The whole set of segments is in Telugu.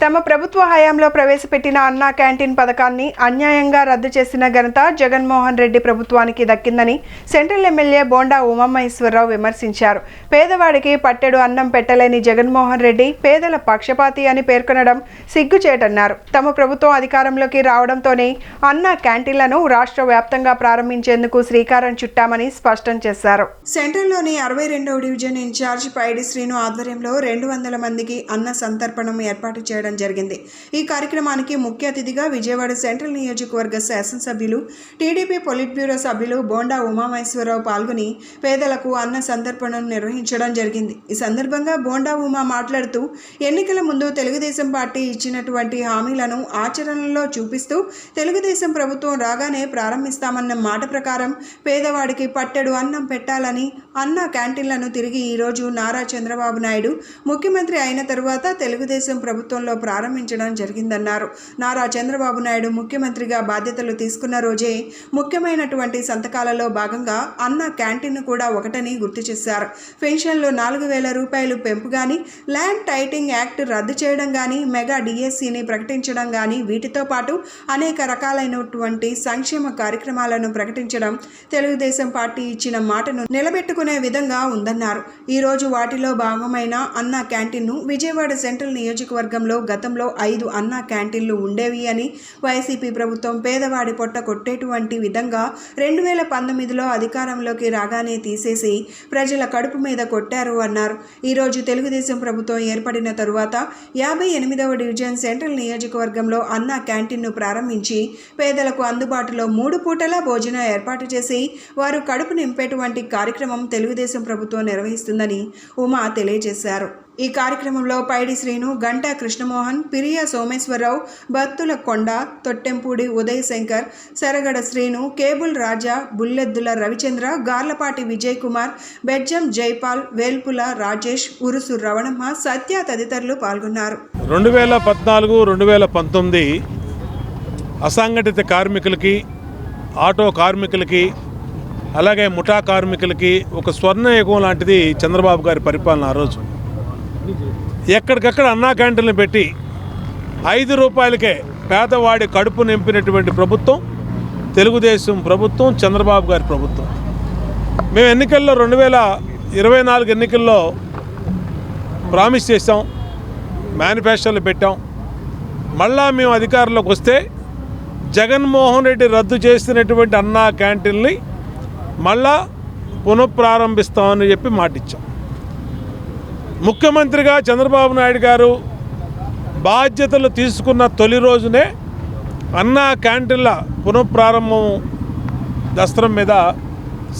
తమ ప్రభుత్వ హయాంలో ప్రవేశపెట్టిన అన్నా క్యాంటీన్ పథకాన్ని అన్యాయంగా రద్దు చేసిన ఘనత జగన్మోహన్ రెడ్డి ప్రభుత్వానికి దక్కిందని సెంట్రల్ ఎమ్మెల్యే బోండా ఉమామహేశ్వరరావు విమర్శించారు. పేదవాడికి పట్టెడు అన్నం పెట్టలేని జగన్మోహన్ రెడ్డి పేదల పక్షపాతి అని పేర్కొనడం సిగ్గుచేటన్నారు. తమ ప్రభుత్వం అధికారంలోకి రావడంతోనే అన్నా క్యాంటీన్లను రాష్ట్ర వ్యాప్తంగా ప్రారంభించేందుకు శ్రీకారం చుట్టామని స్పష్టం చేశారు. సెంట్రల్లోని అరవై రెండవ డివిజన్ ఇన్ఛార్జ్ పైడి శ్రీను ఆధ్వర్యంలో రెండు వందల మందికి అన్న సంతర్పణం ఏర్పాటు చేయడం జరిగింది. ఈ కార్యక్రమానికి ముఖ్య అతిథిగా విజయవాడ సెంట్రల్ నియోజకవర్గ శాసనసభ్యులు టీడీపీ పొలిట్ బ్యూరో సభ్యులు బోండా ఉమామహేశ్వరరావు పాల్గొని పేదలకు అన్న సందర్పణను నిర్వహించడం జరిగింది. ఈ సందర్భంగా బోండా ఉమా మాట్లాడుతూ ఎన్నికల ముందు తెలుగుదేశం పార్టీ ఇచ్చినటువంటి హామీలను ఆచరణలో చూపిస్తూ తెలుగుదేశం ప్రభుత్వం రాగానే ప్రారంభిస్తామన్న మాట ప్రకారం పేదవాడికి పట్టెడు అన్నం పెట్టాలని అన్న క్యాంటీన్లను తిరిగి ఈరోజు నారా చంద్రబాబు నాయుడు ముఖ్యమంత్రి అయిన తరువాత తెలుగుదేశం ప్రభుత్వంలో ప్రారంభించడం జరిగిందన్నారు. నారా చంద్రబాబు నాయుడు ముఖ్యమంత్రిగా బాధ్యతలు తీసుకున్న రోజే ముఖ్యమైనటువంటి సంతకాలలో భాగంగా అన్న క్యాంటీన్ కూడా ఒకటని గుర్తు చేశారు. పెన్షన్లో నాలుగు వేల రూపాయలు పెంపు కానీ ల్యాండ్ టైటింగ్ యాక్ట్ రద్దు చేయడం కానీ మెగా డిఎస్సిని ప్రకటించడం కానీ వీటితో పాటు అనేక రకాలైనటువంటి సంక్షేమ కార్యక్రమాలను ప్రకటించడం తెలుగుదేశం పార్టీ ఇచ్చిన మాటను నిలబెట్టుకునే విధంగా ఉందన్నారు. ఈరోజు వాటిలో భాగమైన అన్న క్యాంటీన్ను విజయవాడ సెంట్రల్ నియోజకవర్గంలో గతంలో ఐదు అన్న క్యాంటీన్లు ఉండేవి అని వైసీపీ ప్రభుత్వం పేదవాడి పొట్ట కొట్టేటువంటి విధంగా రెండు వేల పంతొమ్మిదిలో అధికారంలోకి రాగానే తీసేసి ప్రజల కడుపు మీద కొట్టారు అన్నారు. ఈరోజు తెలుగుదేశం ప్రభుత్వం ఏర్పడిన తరువాత యాభై ఎనిమిదవ డివిజన్ సెంట్రల్ నియోజకవర్గంలో అన్న క్యాంటీన్ను ప్రారంభించి పేదలకు అందుబాటులో మూడు పూటల భోజనం ఏర్పాటు చేసి వారు కడుపు నింపేటువంటి కార్యక్రమం తెలుగుదేశం ప్రభుత్వం నిర్వహిస్తుందని ఉమా తెలియజేశారు. ఈ కార్యక్రమంలో పైడి శ్రీను గంటా కృష్ణమోహన్ పిరియా సోమేశ్వరరావు బత్తుల కొండ తొట్టెంపూడి ఉదయ్ శంకర్ సెరగడ శ్రీను కేబుల్ రాజా బుల్లెద్దుల రవిచంద్ర గార్లపాటి విజయ్ కుమార్ బెజ్జం జైపాల్ వేల్పుల రాజేష్ ఉరుసు రవణమ్మ సత్య తదితరులు పాల్గొన్నారు. రెండు వేల పద్నాలుగు రెండు వేల పంతొమ్మిది అసంఘటిత కార్మికులకి ఆటో కార్మికులకి అలాగే ముఠా కార్మికులకి ఒక స్వర్ణయుగం లాంటిది చంద్రబాబు గారి పరిపాలన ఆ రోజు. ఎక్కడికక్కడ అన్నా క్యాంటీన్లు పెట్టి ఐదు రూపాయలకే పేదవాడి కడుపు నింపినటువంటి ప్రభుత్వం తెలుగుదేశం ప్రభుత్వం చంద్రబాబు గారి ప్రభుత్వం. మేము ఎన్నికల్లో రెండు వేల ఇరవై నాలుగు ఎన్నికల్లో ప్రామిస్ చేసాం మేనిఫెస్టోలు పెట్టాం. మళ్ళా మేము అధికారంలోకి వస్తే జగన్మోహన్ రెడ్డి రద్దు చేసినటువంటి అన్నా క్యాంటీన్ని మళ్ళా పునఃప్రారంభిస్తామని చెప్పి మాటిచ్చాం. ముఖ్యమంత్రిగా చంద్రబాబు నాయుడు గారు బాధ్యతలు తీసుకున్న తొలి రోజునే అన్నా క్యాంటీన్ల పునఃప్రారంభం దస్త్రం మీద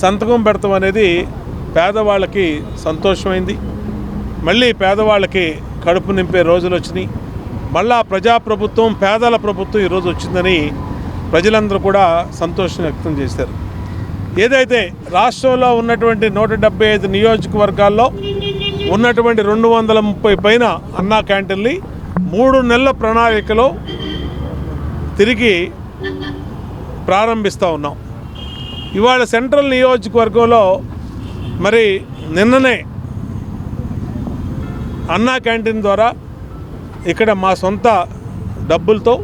సంతకం పెడతాం అనేది పేదవాళ్ళకి సంతోషమైంది. మళ్ళీ పేదవాళ్ళకి కడుపు నింపే రోజులు వచ్చినాయి. మళ్ళా ప్రజాప్రభుత్వం పేదల ప్రభుత్వం ఈరోజు వచ్చిందని ప్రజలందరూ కూడా సంతోషం వ్యక్తం చేశారు. ఏదైతే రాష్ట్రంలో ఉన్నటువంటి నూట ఐదు నియోజకవర్గాల్లో ఉన్నటువంటి రెండు వందల ముప్పై పైన అన్నా క్యాంటీన్ని మూడు నెలల ప్రణాళికలో తిరిగి ప్రారంభిస్తూ ఉన్నాం. ఇవాళ సెంట్రల్ నియోజకవర్గంలో మరి నిన్ననే అన్నా క్యాంటీన్ ద్వారా ఇక్కడ మా సొంత డబ్బులతో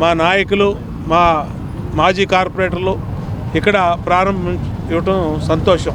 మా నాయకులు మా మాజీ కార్పొరేటర్లు ఇక్కడ ప్రారంభం ఇవ్వటం సంతోషం.